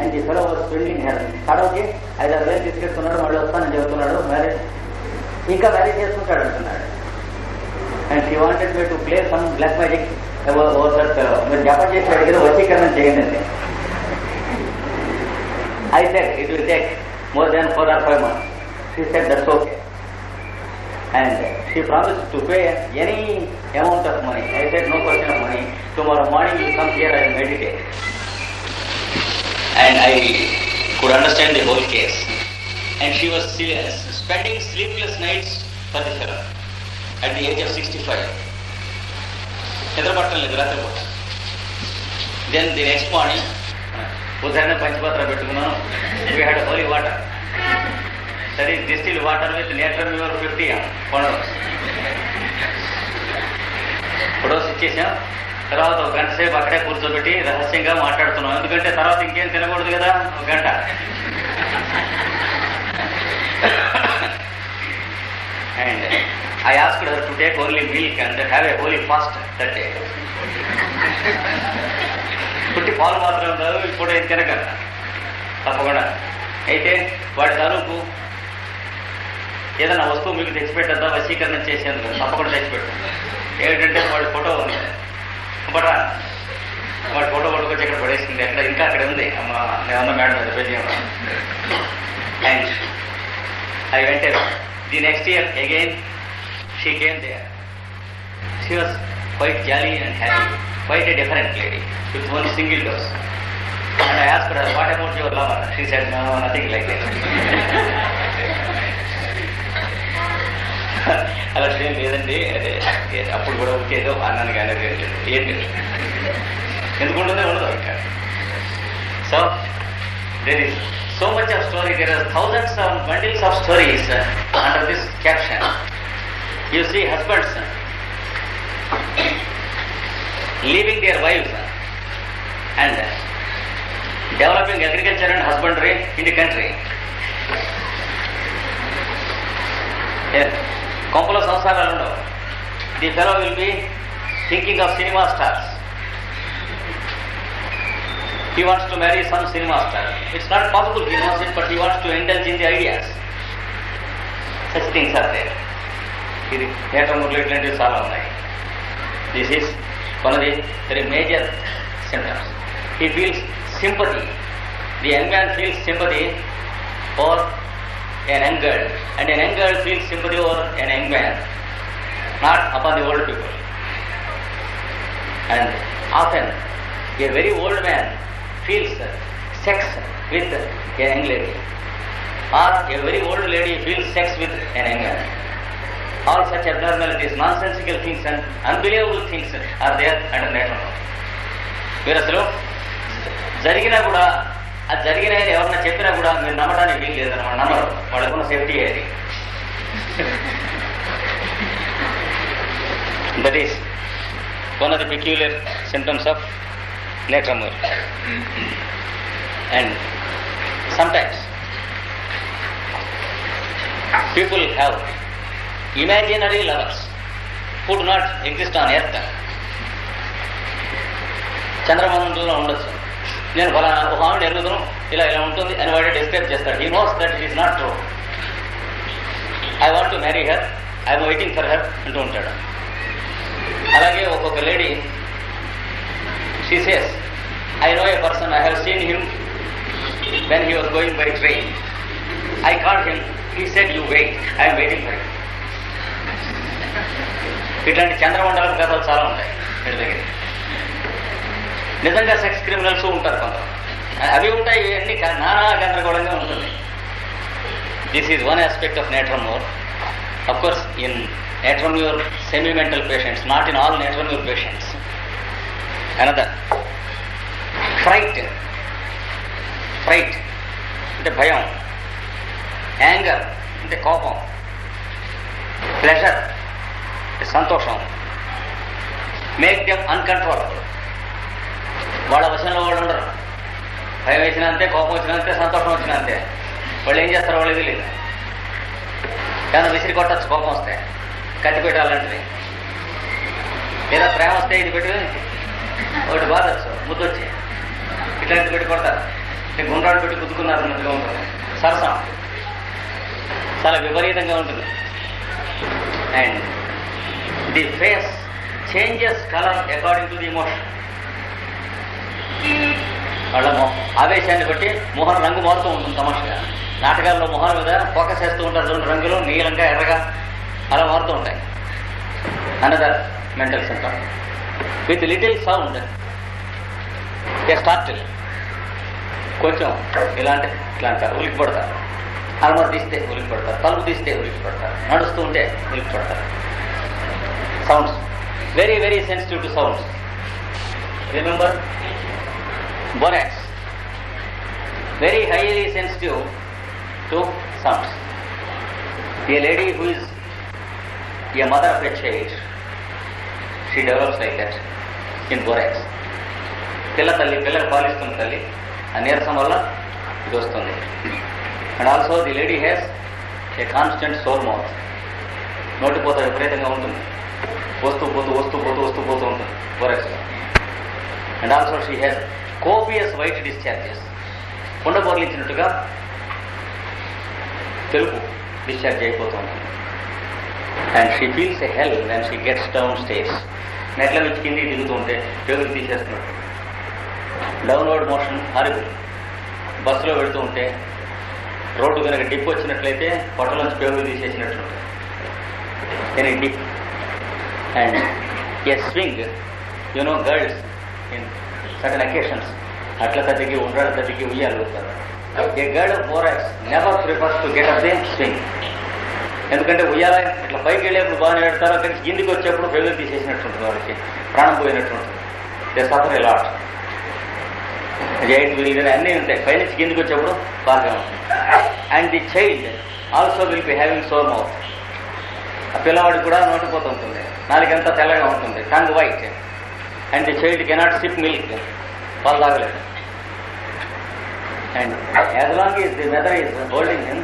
And ఈ fellow spending her కడవకి ఐదారు వేలు తీసుకెళ్తున్నాడు మళ్ళీ వస్తానని చెబుతున్నాడు మ్యారేజ్ ఇంకా మ్యారేజ్ చేసుకుంటాడు అంటున్నాడు and she wanted me to play some black magic over that fellow మీరు జపం చేసి అడిగిన వశీకరణ చేయండి అండి I said it will take more than four or five months. She said that's okay. And she promised to pay any amount of money. I said no question of money. Tomorrow morning you come here and meditate. And I could understand the whole case. And she was serious, spending sleepless nights for the fellow at the age of 65. నిద్రపట్టం లేదు రాత్రిపూట then the next morning ఉదాహరణ పంచపత్ర పెట్టుకున్నాను we had holy water that is distil water with నేటర్ Muir fifty photos photos ఇచ్చేసాం తర్వాత ఒక గంట సేపు అక్కడే కూర్చోబెట్టి రహస్యంగా మాట్లాడుతున్నాం. ఎందుకంటే తర్వాత ఇంకేం తినకూడదు కదా? ఒక గంట. And I asked her to take only milk and have a holy fast that day. పుట్టి పాలు మాత్రం కాదు ఇప్పుడు ఏం తినక తప్పకుండా. అయితే వాడి తరపు ఏదైనా వస్తువు మీకు తెచ్చిపెట్టద్దా? వశీకరణ చేసేందుకు. తప్పకుండా తెచ్చిపెట్టు ఏమిటంటే వాడి ఫోటో ఉంది. కుమరా వాడు ఫోటో పట్టుకొచ్చి ఇక్కడ పడేసింది. అట్లా ఇంకా అక్కడ ఉంది. అమ్మ madam thanks I went the next year again she came there she was quite jolly and happy quite a different lady with only single dose and I ask what amount your lover she said nothing like like ఏం లేదండి. అదే అప్పుడు కూడా ఒకేదో అన్నాను కానీ అది ఏం లేదు. ఎందుకుంటుందో ఉండదు ఇంకా. So there is so much of story there are thousands of bundles of stories under this caption you see husbands leaving their wife and developing agriculture and husbandry in the country Yeah. కొంపలో సంసారాలు ఉండవు the fellow will be thinking of cinema stars he wants to marry some cinema star. It's not possible he knows it, but he wants to indulge in the ideas. Such things are there. ఇది నేటమూర్లు ఇట్లాంటివి చాలా ఉన్నాయి this is one of the very major symptoms. He feels sympathy. The young man feels sympathy for an young girl, and an young girl feels sympathy for an young man, not upon the old people. And often, a very old man feels sex with a young lady, or a very old lady feels sex with an young man. all such abnormalities, nonsensical things and unbelievable things are there under natural law. మీరు అసలు జరిగినా కూడా అది జరిగిన ఎవరన్నా చెప్పినా కూడా మీరు నమ్మడానికి వీలు లేదన్నమాట. నమ్మరు. వాళ్ళకున్న సేఫ్టీ అది. That is one of the peculiar symptoms of natrum mur and sometimes people have imaginary lovers who not exist on earth earth. చంద్రమండలంలో ఉండొచ్చు. నేను ఫలానా ఒక ఆవిడ ఎరుగుతాను ఇలా ఇలా ఉంటుంది అని వాడు డిస్క్రైబ్ చేస్తాడు. He knows that is not true I want to marry her I'm waiting for her అంటూ ఉంటాడు. అలాగే ఒక్కొక్క lady she says I know a person I have seen him when he was going by train I call him he said you wait I'm waiting for ఇట్లాంటి చంద్రమండలం కథలు చాలా ఉంటాయి వీళ్ళ దగ్గర. నిజంగా సెక్స్ క్రిమినల్స్ ఉంటారు కొంత అవి ఉంటాయి ఇవన్నీ నానా గందరగోళంగా ఉంటుంది. This is one aspect of natrum mur of course in natrum mur semi mental patients not in all natrum mur patients another fright fright అంటే భయం. యాంగర్ అంటే కోపం. ప్లెజర్ సంతోషం. మేక్ దెమ్ అన్కంట్రోలబుల్ వాళ్ళ వశంలో వాళ్ళు ఉండరు. భయం వేసినంతే కోపం వచ్చినంతే సంతోషం వచ్చినంతే వాళ్ళు ఏం చేస్తారో వాళ్ళకి తెలియదు కానీ విసిరి కొట్టచ్చు కోపం వస్తే. కత్తి పెట్టాలంటే లేదా ప్రేమ వస్తే ఇది పెట్టి ఒకటి బాధచ్చు ముద్దొచ్చి. ఇట్లాంటి పెట్టి కొడతారు. గుండ్రాలు గుండ్రాడు పెట్టి కుదుకున్నారు అన్నట్టుగా ఉంటుంది సరసం. చాలా విపరీతంగా ఉంటుంది. And the face changes colour according to the emotion వాళ్ళ ఆవేశాన్ని బట్టి మొహం రంగు మారుతూ ఉంటుంది తమాషగా నాటకాల్లో మొహం మీద ఫోకస్ చేస్తూ ఉంటారు రెండు రంగులు నీలంగా ఎర్రగా అలా మారుతూ ఉంటాయి. Another mental centre with little sound a startle కొంచెం ఇలాంటి ఇట్లా అంటారు ఉలికి పడతారు అలమర తీస్తే ఉలికి పడతారు తలుపు తీస్తే ఉలికి పడతారు నడుస్తూ ఉంటే ఉలికి పడతారు sounds very very sensitive to sounds remember borax very highly sensitive to sounds. A lady who is a mother of a child she develops like that in borax పిల్ల తల్లి పిల్లలు పాలిస్తున్న తల్లి ఆ నీరసం వల్ల ఇది వస్తుంది. And also the lady has a constant sore mouth నోటిపోత విపరీతంగా ఉంటుంది. వస్తూ పోతూ వస్తూ పోతూ వస్తూ పోతూ ఉంటుంది. బోరాక్స్లో and also she has copious white discharges. కుండ పొరలించినట్టుగా తెలుపు డిశ్చార్జ్ అయిపోతూ ఉంటుంది and she feels a hell and she gets down stage నెట్ల నుంచి కిందికి దిగుతూ ఉంటే పేగులు తీసేస్తున్నట్టు డౌన్వర్డ్ మోషన్ హారిబుల్ బస్సులో వెళుతూ ఉంటే రోడ్డు కనుక డిప్ వచ్చినట్లయితే పొట్టలోంచి పేగులు తీసేసినట్టు any dip and a swing you know girls in certain occasions అట్ల తగ్గి ఉండ్రాడు తగ్గి ఉయ్యాలుగుతారు a girl borax never prefers to get up the swing ఎందుకంటే ఉయ్యాల ఇట్లా పైకి వెళ్ళేప్పుడు బాగానే పెడతారు అక్కడికి కిందికి వచ్చేప్పుడు ఫెయిల్ తీసేసినట్టుంటుంది వాళ్ళకి. ప్రాణం పోయినట్టుంటుంది దే సఫర్ ఏ లాట్ జైట్ విరిగిన అన్నీ ఉంటాయి. పై నుంచి కిందికి వచ్చేప్పుడు బాగా ఉంటుంది. And the child also will be having sore mouth ఆ పిల్లవాడికి కూడా నోటిపోతూ ఉంటుంది. నాలుగంతా తెల్లగా ఉంటుంది. Tongue white and the child cannot sip milk పాలు తాగలేదు and as long is the mother is holding him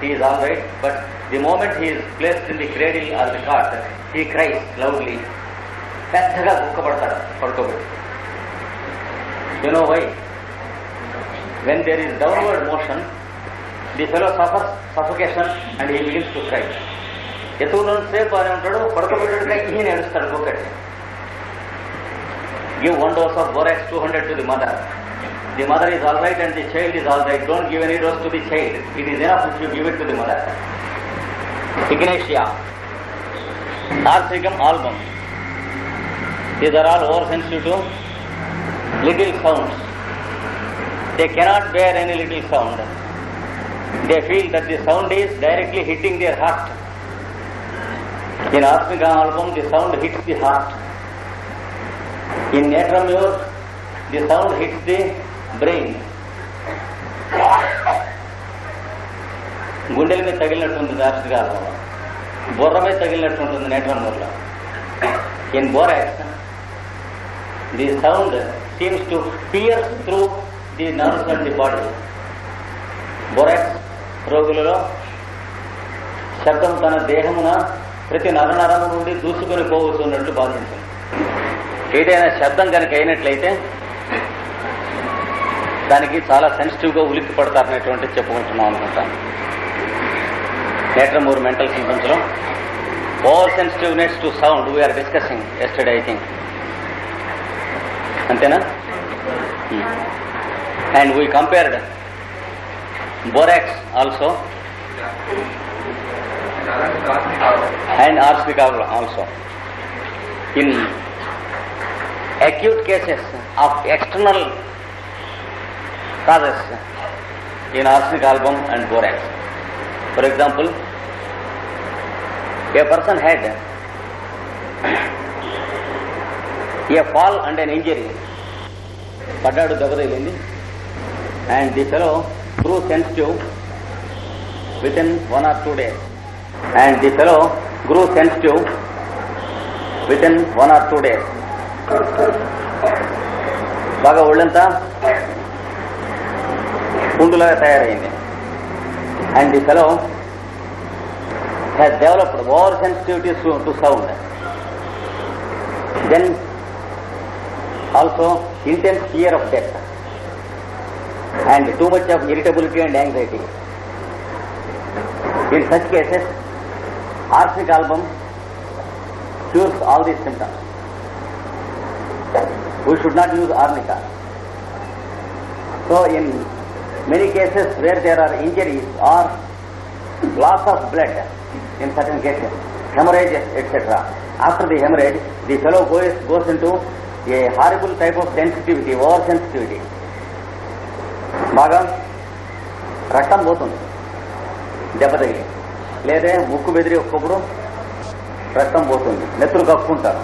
he is all right, but the moment he is placed in the cradle or the cot, he cries loudly. పెద్దగా దుఃఖపడతాడు పడుకోబెట్టి. You know why when there is downward motion the fellow suffers suffocation and he begins to cry ఎత్తులో సేపు అని ఉంటాడు పడుకోబెట్టాడు ఈయన ఏడుస్తాడు ఒక్కటి give one dose of borax 200 to the mother. The mother is all right and the child is all right. Don't give any dose to the child. It is enough if you give it to the mother. Ignatia, Arthrichum album. These are all orphans due to little sounds. They cannot bear any little sound. They feel that the sound is directly hitting their heart. In Arthrichum album, the sound hits the heart. In Natramure, the sound hits the brain గుండెల మీద తగిలినట్టు ఉంటుంది కాలంలో బుర్ర మీద తగిలినట్టు ఉంటుంది natrum in borax the sound seems to pierce through the nerves and the body borax రోగులలో శబ్దం తన దేహమున ప్రతి నరనరము నుండి దూసుకొని పోవచ్చున్నట్లు బాధించింది. ఏదైనా శబ్దం కనుక అయినట్లయితే దానికి చాలా సెన్సిటివ్గా ఉలిక్కి పడతారనేటువంటి చెప్పుకుంటున్నాం అనుకుంటాను లేటర్ మూడు mental సింటమ్స్లో over sensitiveness to sound we are discussing yesterday I think అంతేనా? And we compared borax also and ఆర్స్విక్ also in acute cases of external causes in arsenic album and borax. For example, a person had a fall and an injury. పడ్డాడు దెబ్బ తగిలింది and the fellow grew sensitive within one or two days. And the fellow grew sensitive within one or two days. బాగా ఒళ్ళంతా పుండులాగా తయారైంది and the fellow has developed over sensitivity to sound then also intense fear of death and too much of irritability and anxiety. In such cases, arsenic album cures all these symptoms. We should not use arnica. So in many cases where there are injuries or loss of blood in certain cases, hemorrhage, etc. After the hemorrhage, the fellow goes, goes into a horrible type of sensitivity, oversensitivity. బాగా రక్తం పోతుంది దెబ్బ తగిలి లేదే ముక్కు బెదిరి ఒక్కొక్కడు రక్తం పోతుంది నెత్తులు కప్పుకుంటారు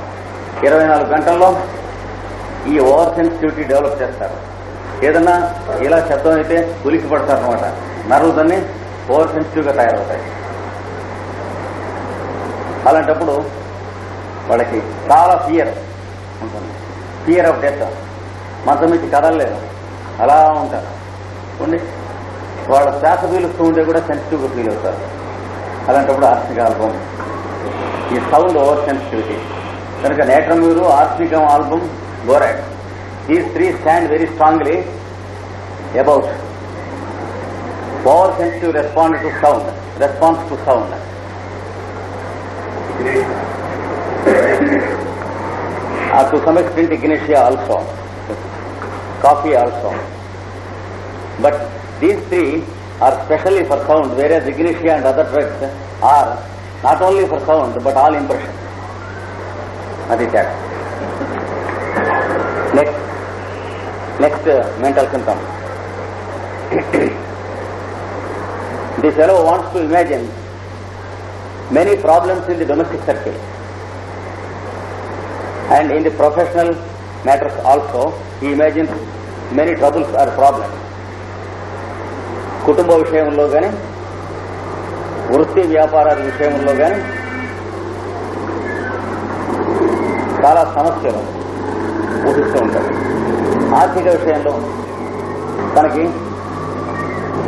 ఇరవై నాలుగు గంటల్లో ఈ ఓవర్ సెన్సిటివిటీ డెవలప్ చేస్తారు. ఏదన్నా ఇలా శబ్దం అయితే ఉలికి పడతారు అనమాట నర్వులన్నీ ఓవర్ సెన్సిటివ్గా తయారవుతాయి. అలాంటప్పుడు వాళ్ళకి చాలా ఫియర్ ఉంటుంది. Fear of death. మంచం నుంచి కదలలేదు. అలా ఉంటారు. ఉండి వాళ్ళ శ్వాస పీలుస్తూ ఉంటే కూడా సెన్సిటివ్గా ఫీల్ అవుతారు. అలాంటప్పుడు ఆర్థిక ఆల్బమ్. ఈ సౌండ్ ఓవర్ సెన్సిటివిటీ కనుక natrum mur arsenicum album Gorak. These three stand very strongly about power sensitive response to sound, response to sound. uh, to some extent ignatia also, coffee also. But these three are specially for sound, whereas ignatia and other drugs are not only for sound but all impressions. That is that. First mental symptom. The fellow wants to imagine many problems in the domestic circle and in the professional matters also he imagine many troubles or problem కుటుంబ విషయంలో కానీ వృత్తి వ్యాపారాల విషయంలో కానీ చాలా సమస్యలు పూజిస్తూ ఉంటాయి ఆర్థిక విషయంలో తనకి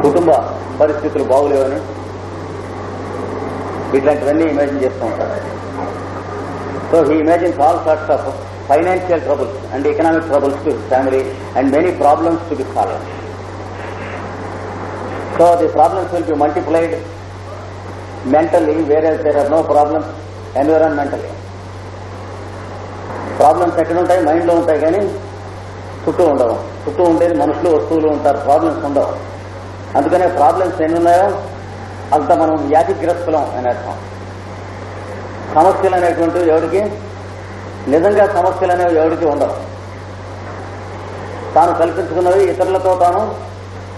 కుటుంబ పరిస్థితులు బాగులేవని ఇట్లాంటివన్నీ ఇమాజిన్ చేస్తూ ఉంటారు. So he imagines all sorts of financial troubles and economic troubles to family and many problems to be solve so the problems will be multiplied mentally వేరే there are no problems environmentally problems ఎక్కడ ఉంటాయి మైండ్లో ఉంటాయి కానీ చుట్టూ ఉండవు. చుట్టూ ఉండేది మనుషులు వస్తువులు ఉంటారు. ప్రాబ్లమ్స్ ఉండవు. అందుకనే ప్రాబ్లమ్స్ ఎన్ని ఉన్నాయో అంత మనం వ్యాధిగ్రస్తులం అని అర్థం. సమస్యలు అనేటువంటివి ఎవరికి? నిజంగా సమస్యలు అనేవి ఎవరికి ఉండవు. తాను కల్పించుకున్నవి ఇతరులతో తాను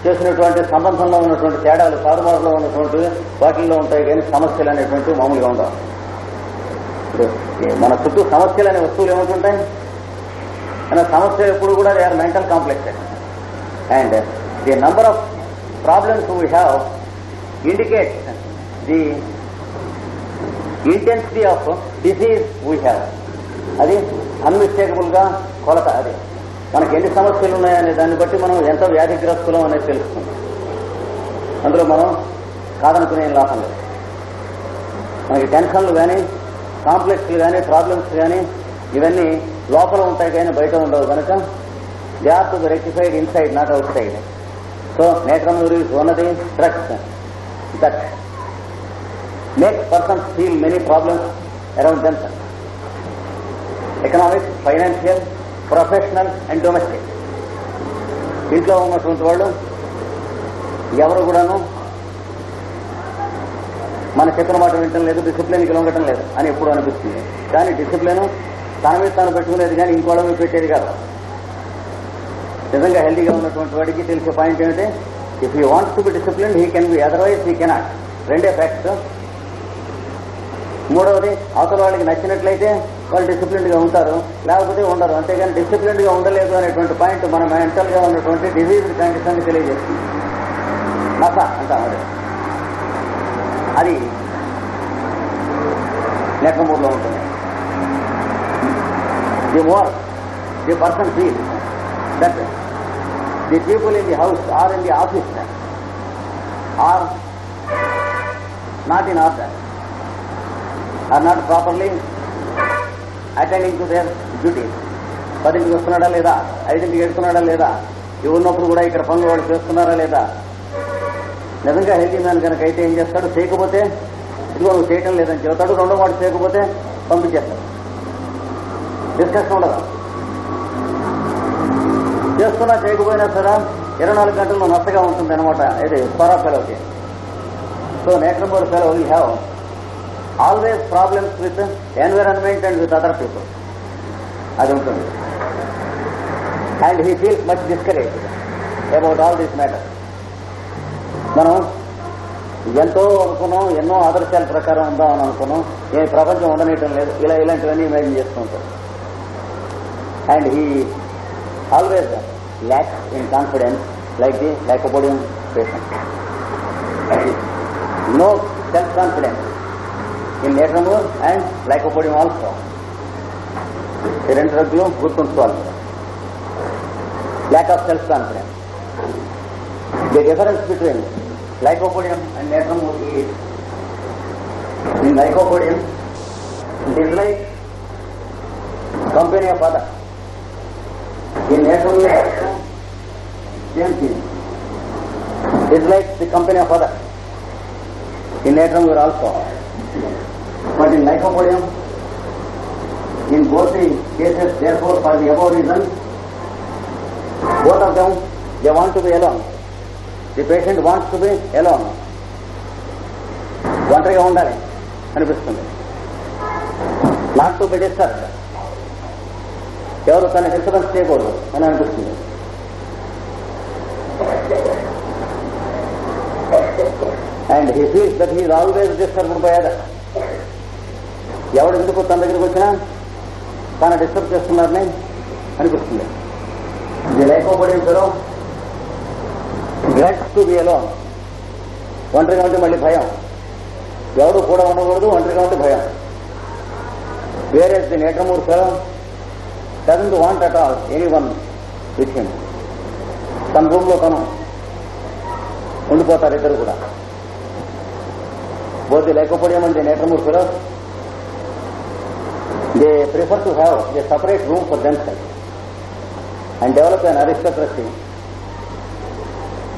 చేసినటువంటి సంబంధంలో ఉన్నటువంటి తేడాలు తారుమారులో ఉన్నటువంటి వాటిల్లో ఉంటాయి కానీ సమస్యలు అనేటువంటివి మామూలుగా ఉండవు. మన చుట్టూ సమస్యలు అనే వస్తువులు ఏమవుతుంటాయి కానీ సమస్య ఎప్పుడు కూడా they are mental complex and the number of problems we have indicate the intensity of disease we have అది అన్మిస్టేకబుల్గా కొలత అది. మనకి ఎన్ని సమస్యలు ఉన్నాయనే దాన్ని బట్టి మనం ఎంత వ్యాధిగ్రస్తులం అనేది తెలుస్తుంది అందులో మనం కాదనుకునే లాభం లేదు. మనకి టెన్షన్లు కానీ కాంప్లెక్స్లు కానీ ప్రాబ్లమ్స్ కానీ ఇవన్నీ లోపల ఉంటాయి కానీ బయట ఉండవు. కనుక they are to be rectified inside not outside so natrum mur is one of the drugs that makes persons feel many problems around themselves. Economic, financial, professional and ఇంట్లో ఉన్నటువంటి వాళ్ళు ఎవరు కూడాను మన చెప్పిన మాట వినటం లేదు డిసిప్లిన్కి లొంగటం లేదు అని ఎప్పుడు అనిపిస్తుంది. కానీ డిసిప్లిన్ తన మీద తను పెట్టుకునేది కానీ ఇంకోళ్ళ మీద పెట్టేది కాదు. నిజంగా హెల్దీగా ఉన్నటువంటి వాడికి తెలిసే పాయింట్ ఏమిటి? If you want to be discipline he can be otherwise he cannot రెండే ఫ్యాక్ట్స్ మూడవది అవతల వాళ్ళకి నచ్చినట్లయితే వాళ్ళు డిసిప్లిన్డ్గా ఉంటారు లేకపోతే ఉండరు. అంతేగాని డిసిప్లిన్డ్గా ఉండలేదు అనేటువంటి పాయింట్ మన మెంటల్గా ఉన్నటువంటి డిజీజ్ కండిషన్ తెలియజేస్తుంది. నస అంటాం అది. అది నెక్కమూరులో ఉంటుంది. The more the person feel that the people in the house or in the office or not in order, or not properly attending to their duty పదింటికి వస్తున్నాడా లేదా? ఐదింటికి ఎడుతున్నాడా లేదా? ఇవి ఉన్నప్పుడు కూడా ఇక్కడ పనులు వాళ్ళు చేస్తున్నారా లేదా? నిజంగా హెల్తీ మ్యాన్ కనుక అయితే ఏం చేస్తాడు? చేయకపోతే ఇదిగో నువ్వు చేయటం లేదని చెబుతాడు. రెండో వాడు చేయకపోతే పంపించేస్తాడు. డిస్కషన్ ఉండదు. చేస్తున్నా చేయకపోయినా సరే ఇరవై నాలుగు గంటలు నష్టగా ఉంటుంది అనమాట ఇది స్వరా ఫెలోకి so natrum mur fellow we have always problems with environment and with other people అది ఉంటుంది. And he feels much discourage about all these matter మనం ఎంతో అనుకున్నాం ఎన్నో ఆదర్శాల ప్రకారం ఉందామని అనుకున్నాం. ఏ ప్రపంచం ఉండనీయటం లేదు. ఇలా ఇలాంటివన్నీ ఇమాజిన్ చేస్తూ ఉంటాం. and he always lacks in confidence like the lycopodium patient. no self-confidence in Natromur and lycopodium also. Serentrobium, good control. Lack of self-confidence. The difference between lycopodium and Natromur is in lycopodium, it is like company of father. In same thing. It is like the company of other. In natramur also. But in lycopodium, in both the cases, therefore, for the above reason, both of them they want to be alone the patient wants to be alone ఒంటరిగా ఉండాలి అనిపిస్తుంది not to be disturb ఎవరు తన disturbance చేయకూడదు అని అనిపిస్తుంది. And he feels that he's always disturb by other ఎవడు ఎందుకు తన దగ్గరికి వచ్చినా తన డిస్టర్బ్ చేస్తున్నారని అనిపిస్తుంది. ఇది లేకపోవడం పేరు గ్లడ్ టు బి అలో ఒంటరిగా ఉంటే మళ్ళీ భయం. ఎవడు కూడా ఉండకూడదు ఒంటరిగా ఉంటే భయం. వేరే the natrum mur doesn't want at all any one with him తన రూమ్లో తను ఉండిపోతారు ఇద్దరు కూడా బోధి లేకపోవడం అంటే natrum mur fellow they prefer to have a separate room for them self and develop an aristocracy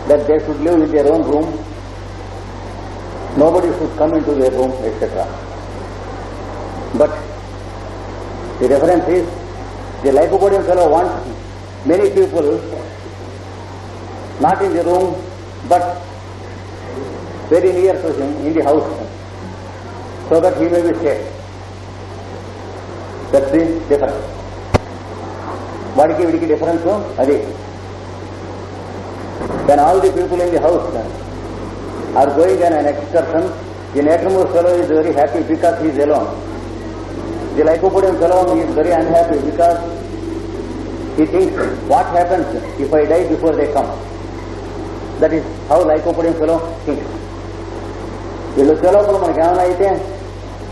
that they should live in their own room, nobody should come into their room, etc. But the reference is the lycopodium fellow wants many people not in the room but very near to him in the house so that he may be safe. That's the difference. వాడికి వీడికి difference అది then all the people in the house are going on an excursion the natrum mur fellow is very happy because he's alone The lycopodium fellow is very unhappy because he thinks, what happens if I die before they come? That is how lycopodium fellow thinks. వీళ్ళు సెలవులు మనకి ఏమైనా అయితే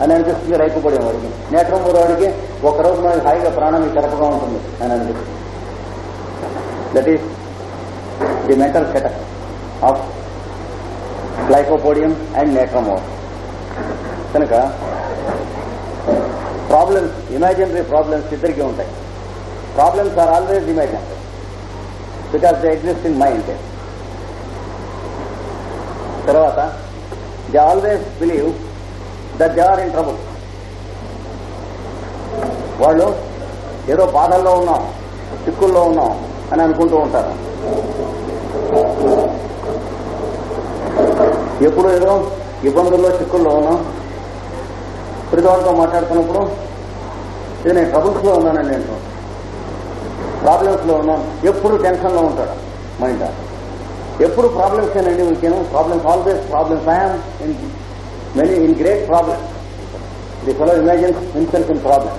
అని అనిపిస్తుంది రైతుపడే వాడికి నేత్రం వాడికి ఒక రోజు మనకి హాయిగా ప్రాణం కరపగా ఉంటుంది అని అనిపిస్తుంది that is the mental setup of lycopodium and natrum mur కనుక ప్రాబ్లమ్స్ ఇమాజినరీ ప్రాబ్లమ్స్ ఇద్దరికి ఉంటాయి. Problems are always imaginary because the exist in mind తర్వాత they always believe that they are in trouble వాళ్ళు ఏదో బాధల్లో ఉన్నాం చిక్కుల్లో ఉన్నాం అని అనుకుంటూ ఉంటారు. ఎప్పుడు ఏదో ఇబ్బందుల్లో చిక్కుల్లో ఉన్నాం ప్రతివాడితో మాట్లాడుతున్నప్పుడు ఇది నేను ట్రబుల్స్లో ఉన్నానండి నేను ప్రాబ్లమ్స్లో ఉన్నాను. ఎప్పుడు టెన్షన్లో ఉంటాడు మైండ్ ఎప్పుడు ప్రాబ్లమ్స్ ఏనండి వీకెను problems always problems I'm in many in great problems the fellow imagines himself in problem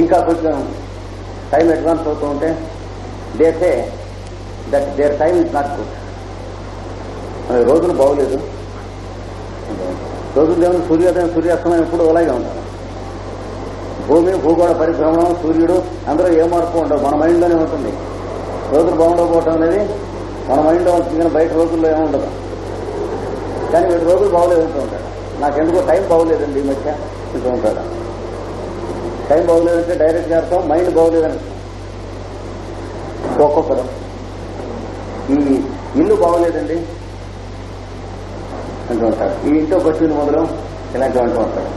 ఇంకా కొంచెం టైం అడ్వాన్స్ అవుతూ ఉంటే they say that their time is not good రోజులు బాగోలేదు. రోజులు ఏమైనా సూర్యోదయం సూర్యాస్తమయం ఎప్పుడు అలాగే ఉంటారు భూమి భూగోళ పరిభ్రమణం సూర్యుడు అందరూ ఏ మార్పు ఉండవు. మన మైండ్లోనే ఉంటుంది. రోజులు బాగుండకపోవటం అనేది మన మైండ్లో ఉంటుంది కానీ బయట రోజుల్లో ఏముండదు కానీ వీటి రోజులు బాగోలేదు అంటూ ఉంటాడు. నాకెందుకో టైం బాగోలేదండి ఈ మధ్య అంటూ ఉంటాడు. టైం బాగోలేదంటే డైరెక్ట్గా అర్థం మైండ్ బాగోలేదని ఒక్కొక్కరు. ఈ ఇల్లు బాగోలేదండి. అంటూ ఉంటాడు ఈ ఇంట్లో వచ్చిన మొదలు ఇలాంటివి అంటూ ఉంటాడు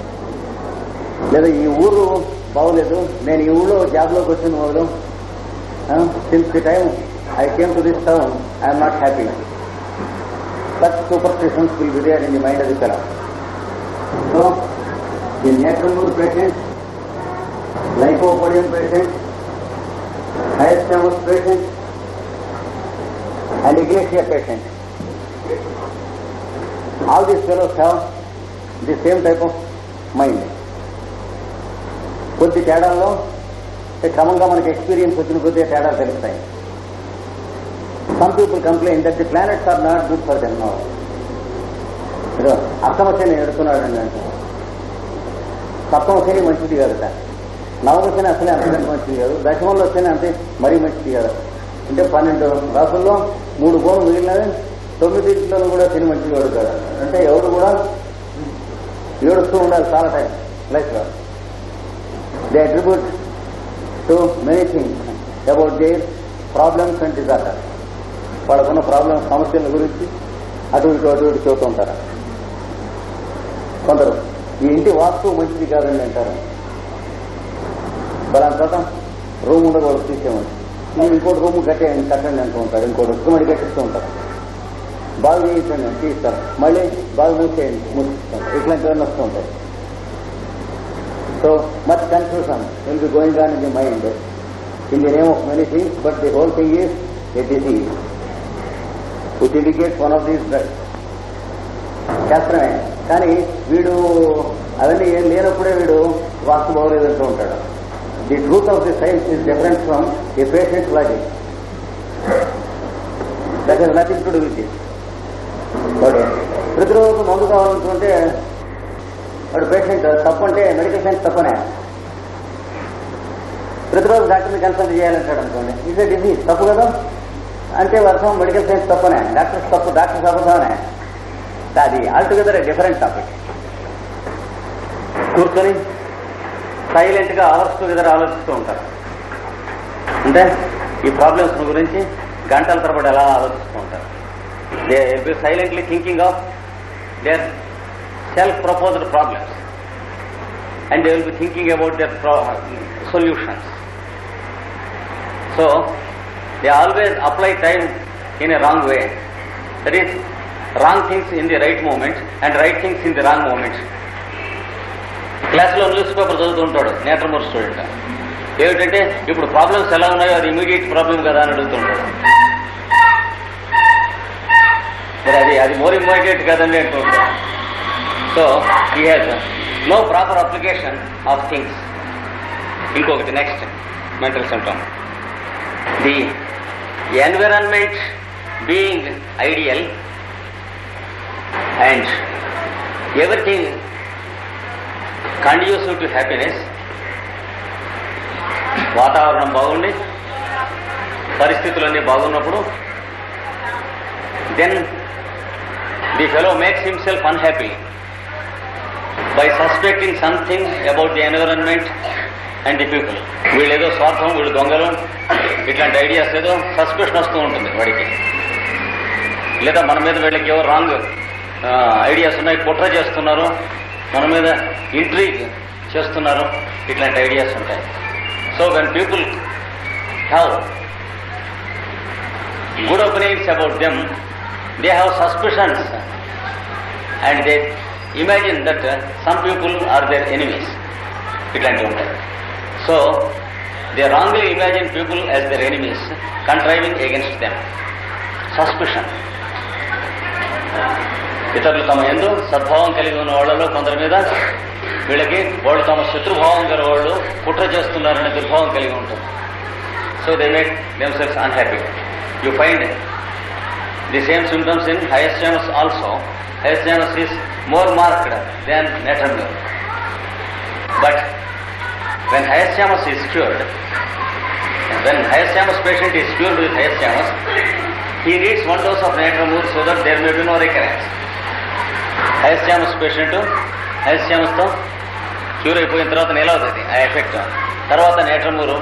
లేదా ఈ ఊరు బాగోలేదు. నేను ఈ ఊళ్ళో జాబ్లోకి వచ్చిన మొదలు since the time I came to this town I'm not happy but superstitions will be there in the mind అది the so the natural patient lycopodium patient hire hyostamus patient and ఇగ్లేషియా patient All these fellows have the same type of mind కొద్ది తేడాల్లో క్రమంగా మనకి experience వచ్చిన కొద్ది తేడాలు తెలుస్తాయి. Some people complaint that the planets are not good for them no అర్థమశని ఎడుతున్నాడండి అంటే సప్తమశని మంచిది కాదుట నవమశని అసలే అంతకంటే మంచిది కాదు. దశమంలో వస్తేనే అంతే మరీ మంచిది కాదు. అంటే పన్నెండు రాసుల్లో మూడు గోలు మిగిలినవి తొమ్మిదింటిలో కూడా తిని మంచిది కదా. అంటే ఎవరు కూడా ఏడుస్తూ ఉండాలి చాలా టైం లైఫ్లో they attribute to many things about their problems and disorder వాళ్ళకున్న ప్రాబ్లమ్స్ సమస్యల గురించి అటు ఇటు అటు ఇటు చూస్తూ ఉంటారు. కొందరు ఈ ఇంటి వాస్తు మంచిది కాదండి అంటారు. బలా తర్వాత రూమ్ ఉండకూడదు తీసేమని నేను ఇంకోటి రూమ్ కట్టేయండి కట్టండి అంటూ ఉంటారు. ఇంకోటి ఉత్తమడి కట్టిస్తూ ఉంటారు. బాగు చేయించండి తీస్తారు మళ్ళీ బాగు మూసేయండి మూసిస్తారు ఇట్లాంటివన్నీ వస్తూ ఉంటాయి so much confusion will be going on in the mind in the name of many things but the whole thing is a disease which indicates one of these drugs శాస్త్రమే కానీ వీడు అవన్నీ ఏం లేనప్పుడే వీడు వాస్తు బాగోలేదంటూ ఉంటాడు. The truth of the science is different from a patient logic that is nothing to do with it ప్రతిరోజు మందు కావాలనుకుంటే వాడు పేషెంట్ తప్పంటే మెడికల్ సైన్స్ తప్పనే. ప్రతిరోజు డాక్టర్ని కన్సల్ట్ చేయాలంటాడు అనుకోండి. ఇదే డిసీజ్ తప్పు కదా? అంటే వర్షం మెడికల్ సైన్స్ తప్పనే. డాక్టర్స్ తప్పు డాక్టర్స్ అబద్ధమనే అది ఆల్టుగెదర్ డిఫరెంట్ టాపిక్ కూర్చొని సైలెంట్గా అవర్స్ ఆలోచిస్తూ ఉంటారు. అంటే ఈ ప్రాబ్లమ్స్ గురించి గంటల తరబడి ఎలా ఆలోచిస్తూ ఉంటారు. They silently thinking of their self-proposed problems and they will be thinking about their uh, solutions. So, they always apply time in a wrong way. That is, wrong things in the right moment and right things in the wrong moment. క్లాస్లో news చదువుతుంటాడు నేటర్మూర్ student ఏమిటంటే ఇప్పుడు problems ఎలా ఉన్నాయో అది immediate problem కదా అని అడుగుతుంటాడు మరి అది అది మోర్ ఇంపార్టెంట్ కదండి అంటూ so he has no proper application of things ఇంకొకటి next mental symptom the environment being ideal and everything conducive to happiness వాతావరణం బాగుండి పరిస్థితులన్నీ బాగున్నప్పుడు then the fellow makes himself unhappy by suspecting something about the environment and the people వీళ్ళు ఏదో స్వార్థం వీళ్ళు దొంగలు. ఇట్లాంటి ఐడియాస్ ఏదో సస్పెషన్ వస్తూ ఉంటుంది వాడికి. లేదా మన మీద వీళ్ళకి ఏవో రాంగ్ ఐడియాస్ ఉన్నాయి కుట్ర చేస్తున్నారు. మన మీద ఇంట్రీగ్ చేస్తున్నారు. ఇట్లాంటి ఐడియాస్ ఉంటాయి. So when people have good opinions about them they have suspicions and they imagine that some people are their enemies ఇట్లాంటివి ఉంటాయి. So they wrongly imagine people as their enemies contriving against them suspicion ఇతరులు తమ ఎందు సద్భావం కలిగి ఉన్న వాళ్ళలో కొందరి మీద వీళ్ళకి వాళ్ళు తమ శత్రుభావం గల వాళ్ళు కుట్ర చేస్తున్నారనే దుర్భావం కలిగి ఉంటుంది. So they make themselves unhappy you find the same symptoms in hyoscyamus also hyoscyamus is more marked than natrum mur but when hyoscyamus is cured when hyostamus patient is cured with hyostamus, he needs one dose of natramur so that there may be no recurrence. Hyoscyamus patient హైస్టామస్తో cure అయిపోయిన తర్వాత నిలవుతుంది ఆ effect తర్వాత నేట్రమూరు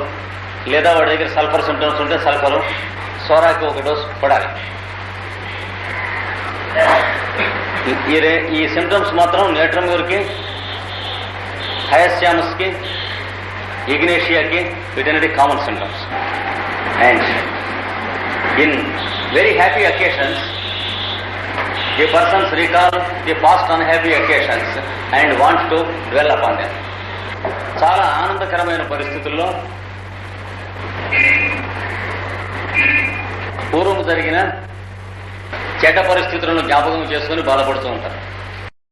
లేదా వాడి దగ్గర sulphur symptoms ఉంటే sulphur సోరాకి ఒక డోస్ పడాలి. ఈ- ఈ రే- ఈ సిమ్టమ్స్ మాత్రం నేట్రమ్యూర్కి హయస్యామస్కి ఇగ్నేషియాకి వీటన్నిటి common symptoms and in very happy occasions the persons recall the past unhappy occasions and want to dwell upon them చాలా ఆనందకరమైన పరిస్థితుల్లో పూర్వం జరిగిన చెడ్డ పరిస్థితులను జ్ఞాపకం చేసుకుని బాధపడుతూ ఉంటారు.